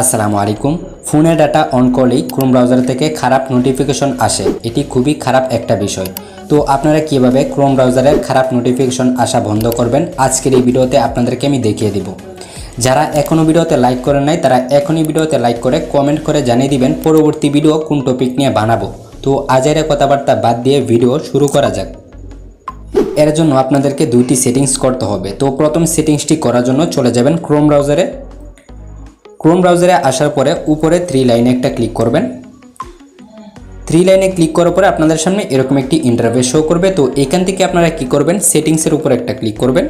আসসালামু আলাইকুম। ফোনে ডাটা অন করলেই ক্রোম ব্রাউজার থেকে খারাপ নোটিফিকেশন আসে। এটি খুবই খারাপ একটা বিষয়। তো আপনারা কীভাবে ক্রোম ব্রাউজারের খারাপ নোটিফিকেশন আসা বন্ধ করবেন? আজকের এই ভিডিওতে আপনাদেরকে আমি দেখিয়ে দিব। যারা এখনও ভিডিওতে লাইক করেন নাই, তারা এখনই ভিডিওতে লাইক করে কমেন্ট করে জানিয়ে দিবেন পরবর্তী ভিডিও কোন টপিক নিয়ে বানাবো। তো আজের কথাবার্তা বাদ দিয়ে ভিডিও শুরু করা যাক। এর জন্য আপনাদেরকে দুইটি সেটিংস করতে হবে। তো প্রথম সেটিংসটি করার জন্য চলে যাবেন ক্রোম ব্রাউজারে ক্রোম ব্রাউজারে আসার পরে উপরে থ্রি লাইনে একটা ক্লিক করবেন। থ্রি লাইনে ক্লিক করার পরে আপনাদের সামনে এরকম একটি ইন্টারভেস শো করবে। তো এখান থেকে আপনারা কি করবেন? সেটিংসের উপর একটা ক্লিক করবেন।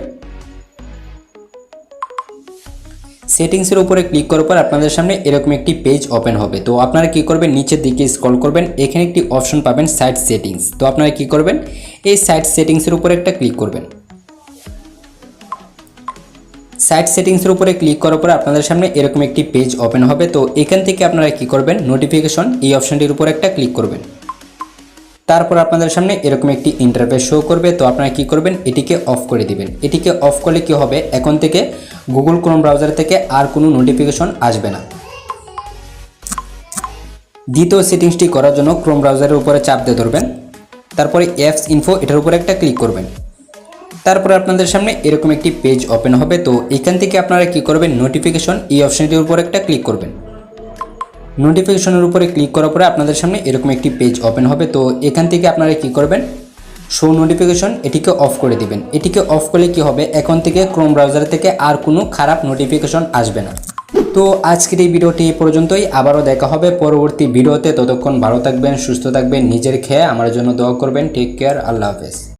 সেটিংসের উপরে ক্লিক করার পর আপনাদের সামনে এরকম একটি পেজ ওপেন হবে। তো আপনারা কি করবেন? নিচের দিকে স্ক্রল করবেন। এখানে একটি অপশন পাবেন সাইট সেটিংস তো আপনারা কি করবেন? এই সাইট সেটিংসের উপরে একটা ক্লিক করবেন। সাইট সেটিংসের উপরে ক্লিক করার পরে আপনাদের সামনে এরকম একটি পেজ ওপেন হবে। তো এখান থেকে আপনারা কি করবেন? নোটিফিকেশন এই অপশনটির উপর একটা ক্লিক করবেন। তারপর আপনাদের সামনে এরকম একটি ইন্টারফেস শো করবে। তো আপনারা কি করবেন? এটিকে অফ করে দিবেন। এটিকে অফ করলে কি হবে? এখন থেকে গুগল ক্রোম ব্রাউজার থেকে আর কোনো নোটিফিকেশন আসবে না। দ্বিতীয় সেটিংসটি করার জন্য ক্রোম ব্রাউজারের উপরে চাপ দিয়ে ধরবেন। তারপরে অ্যাপস ইনফো এটার উপরে একটা ক্লিক করবেন। তারপরে আপনাদের সামনে এরকম একটি পেজ ওপেন হবে, তো এখান থেকে আপনারা কি করবেন নোটিফিকেশন এই অপশনটির উপর একটা ক্লিক করবেন। নোটিফিকেশনের উপরে ক্লিক করার পরে আপনাদের সামনে এরকম একটি পেজ ওপেন হবে, তো এখান থেকে আপনারা কি করবেন শো নোটিফিকেশন এটিকে অফ করে দিবেন। এটিকে অফ করলে কি হবে, এখন থেকে ক্রোম ব্রাউজার থেকে আর কোনো খারাপ নোটিফিকেশন আসবে না। তো আজকের এই ভিডিওটি পর্যন্তই, আবারও দেখা হবে পরবর্তী ভিডিওতে। ততক্ষণ ভালো থাকবেন, সুস্থ থাকবেন, নিজের খেয়ে আমার জন্য দোয়া করবেন। টেক কেয়ার আল্লাহ হাফেজ।